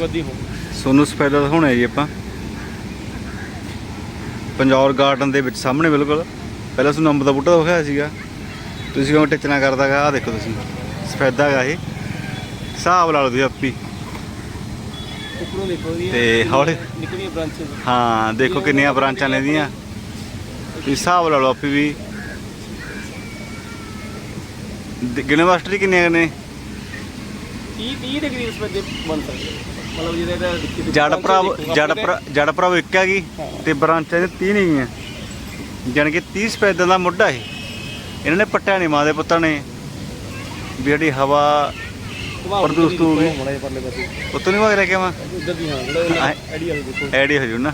ਵਧੀ ਹੋ ਸੋਨੂੰ ਸਫੈਦਾ ਦਿਖਾਉਣਾ ਜੀ ਆਪਾਂ। ਪੰਜੌਰ ਗਾਰਡਨ ਦੇ ਵਿੱਚ ਸਾਹਮਣੇ ਬਿਲਕੁਲ। ਪਹਿਲਾਂ ਤੁਹਾਨੂੰ ਅੰਬ ਦਾ ਬੂਟਾ ਦਿਖਾਇਆ ਸੀਗਾ। ਤੁਸੀਂ ਕਿਵੇਂ ਟਿਚਣਾ ਕਰਦਾਗਾ ਆ ਦੇਖੋ ਤੁਸੀਂ। ਸਫੈਦਾ ਹੈਗਾ ਇਹ। ਹਿਸਾਬ ਲਾ ਲਓ ਤੁਸੀਂ ਆਪੀ। ਉੱਪਰੋਂ ਦੇਖੋ ਜੀ ਤੇ ਹੌਲੀ- ਨਿਕਲੀਆਂ ਬ੍ਰਾਂਚਸ ਹਾਂ ਦੇਖੋ ਕਿੰਨੀਆਂ ਬ੍ਰਾਂਚਾਂ ਨੇ ਇਹਦੀਆਂ। ਤੁਸੀਂ ਹਿਸਾਬ ਲਾ ਲਓ ਆਪੀ ਵੀ। ਯੂਨੀਵਰਸਿਟੀ ਕਿੰਨੀਆਂ ਨੇ? 30 30 ਡਿਗਰੀ ਉਸ ਵਿੱਚ ਬਣ ਸਕਦੇ। ਮਤਲਬ ਜਿਹਦੇ ਜੜ branches ਭਰਾ ਦੇਖੋ, ਜੜ ਭਰਾ ਜੜ ਭਰਾ ਇੱਕ ਹੈਗੀ। ਤੇ ਬ੍ਰਾਂਚਾਂ ਦੇ 30 ਨਹੀਂ ਗਈਆਂ। ਜਾਣੀ ਕਿ 30 ਸਪੈਦਾਂ ਦਾ ਮੁੱਢਾ ਇਹ। ਇਹਨਾਂ ਨੇ ਪੱਟਿਆ ਨਹੀਂ ਮਾਂ ਦੇ ਪੁੱਤਾਂ ਨੇ। ਵੀ ਜਿਹੜੀ ਹਵਾ ਪ੍ਰਦੂਸ਼ਿਤ ਹੋ ਗਈ। ਪਰਲੇ ਪਾਸੇ। ਉੱਤੋਂ ਨਹੀਂ ਵਗ ਰਿਹਾ ਕਿਵੇਂ ਉਧਰ ਦੀ ਹਾਂ ਜਿਹੜਾ ਆਏ- ਆਈਡੀਆ ਦੇਖੋ। ਐਡ ਹੀ ਹੋ ਜੂ ਨਾ।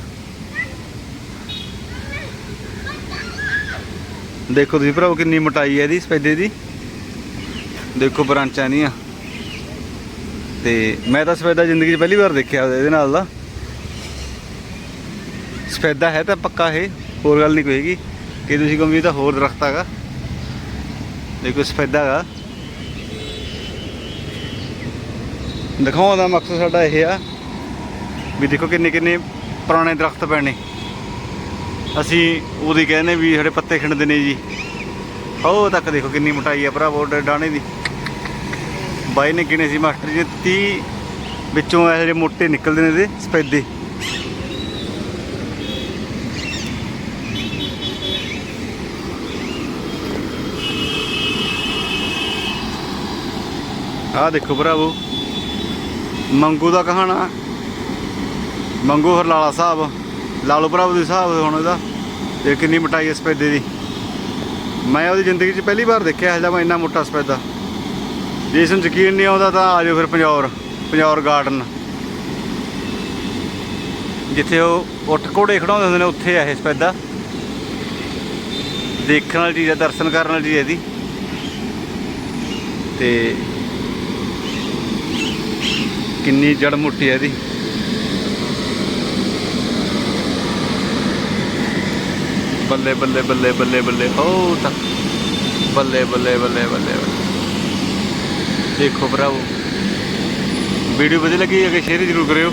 ਦੇਖੋ ਤੁਸੀਂ ਭਰਾਓ ਕਿੰਨੀ ਮੋਟਾਈ ਹੈ ਇਹਦੀ ਸਪੈਦੇ ਦੀ। ਦੇਖੋ ਬ੍ਰਾਂਚਾਂ ਦੀਆਂ ਤੇ ਮੈਂ ਤਾਂ ਸਫੈਦਾ ਜ਼ਿੰਦਗੀ 'ਚ ਪਹਿਲੀ ਵਾਰ ਦੇਖਿਆ ਇਹਦੇ ਨਾਲ ਦਾ। ਸਫੈਦਾ ਹੈ ਤਾਂ ਪੱਕਾ ਇਹ, ਹੋਰ ਗੱਲ ਨਹੀਂ ਕੋਈ ਕਿ ਤੁਸੀਂ ਕਹੋ ਵੀ ਇਹ ਤਾਂ ਹੋਰ ਦਰਖਤ ਹੈਗਾ। ਦੇਖੋ ਸਫੈਦਾ ਹੈਗਾ। ਦਿਖਾਉਣ ਦਾ ਮਕਸਦ ਸਾਡਾ ਇਹ ਆ ਵੀ ਦੇਖੋ ਕਿੰਨੇ ਕਿੰਨੇ ਪੁਰਾਣੇ ਦਰਖਤ ਪੈਣੇ। ਅਸੀਂ ਉਹਦੀ ਕਹਿੰਦੇ ਵੀ ਸਾਡੇ ਪੱਤੇ ਖਿੰਡਦੇ ਨੇ ਜੀ। ਉਹ ਤੱਕ ਦੇਖੋ ਕਿੰਨੀ ਮੋਟਾਈ ਆ ਭਰਾਵੋ ਡ- ਡਾਣੇ ਦੀ। ਬਾਈ ਨੇ ਗਿਣੇ ਸੀ ਮਾਸਟਰ ਜੀ 30 ਵਿੱਚੋਂ ਇਹ ਜਿਹੜੇ ਮੋਟੇ ਨਿਕਲਦੇ ਨੇ ਇਹਦੇ ਸਪੈਦੇ ਆਹ ਦੇਖੋ ਭਰਾਵੋ, ਮੰਗੂ ਦਾ ਕਹਾਣਾ। ਮੰਗੂ ਹਰਲਾਲਾ ਸਾਹਿਬ, ਲਾਲੋ ਭਰਾਵੋ ਦੇ ਹਿਸਾਬ ਹੁਣ ਇਹਦਾ ਤੇ ਕਿੰਨੀ ਮੋਟਾਈ ਹੈ ਸਪੈਦੇ ਦੀ। ਮੈਂ ਉਹਦੀ ਜ਼ਿੰਦਗੀ 'ਚ ਪਹਿਲੀ ਵਾਰ ਦੇਖਿਆ ਹੈ ਮੈਂ ਇੰਨਾ ਮੋਟਾ ਸਪੈਦਾ ਜੇ ਇਸ ਨੂੰ ਯਕੀਨ ਨਹੀਂ ਆਉਂਦਾ ਤਾਂ ਆ ਜਾਓ ਫਿਰ ਪੰਜੌਰ ਪੰਜੌਰ ਗਾਰਡਨ ਜਿੱਥੇ ਉਹ ਉੱਠ ਘੋੜੇ ਖੜਾਉਂਦੇ ਹੁੰਦੇ ਨੇ, ਉੱਥੇ ਆ ਇਹ ਸਪੈਦਾ। ਦੇਖਣ ਵਾਲੀ ਚੀਜ਼ ਹੈ ਦਰਸ਼ਨ ਕਰਨ ਵਾਲੀ ਚੀਜ਼ ਹੈ ਇਹਦੀ। ਤੇ ਕਿੰਨੀ ਜੜ ਮੁੱਟੀ ਹੈ ਇਹਦੀ। ਬੱਲੇ ਬੱਲੇ ਬੱਲੇ ਬੱਲੇ ਬੱਲੇ, ਹੋ ਤੱਕ। ਬੱਲੇ ਬੱਲੇ ਬੱਲੇ ਬੱਲੇ ਬੱਲੇ। ਦੇਖੋ ਭਰਾਵੋ। ਵੀਡੀਓ ਵਧੀਆ ਲੱਗੀ ਹੈ ਕਿ ਸ਼ੇਅਰ ਜ਼ਰੂਰ ਕਰਿਓ।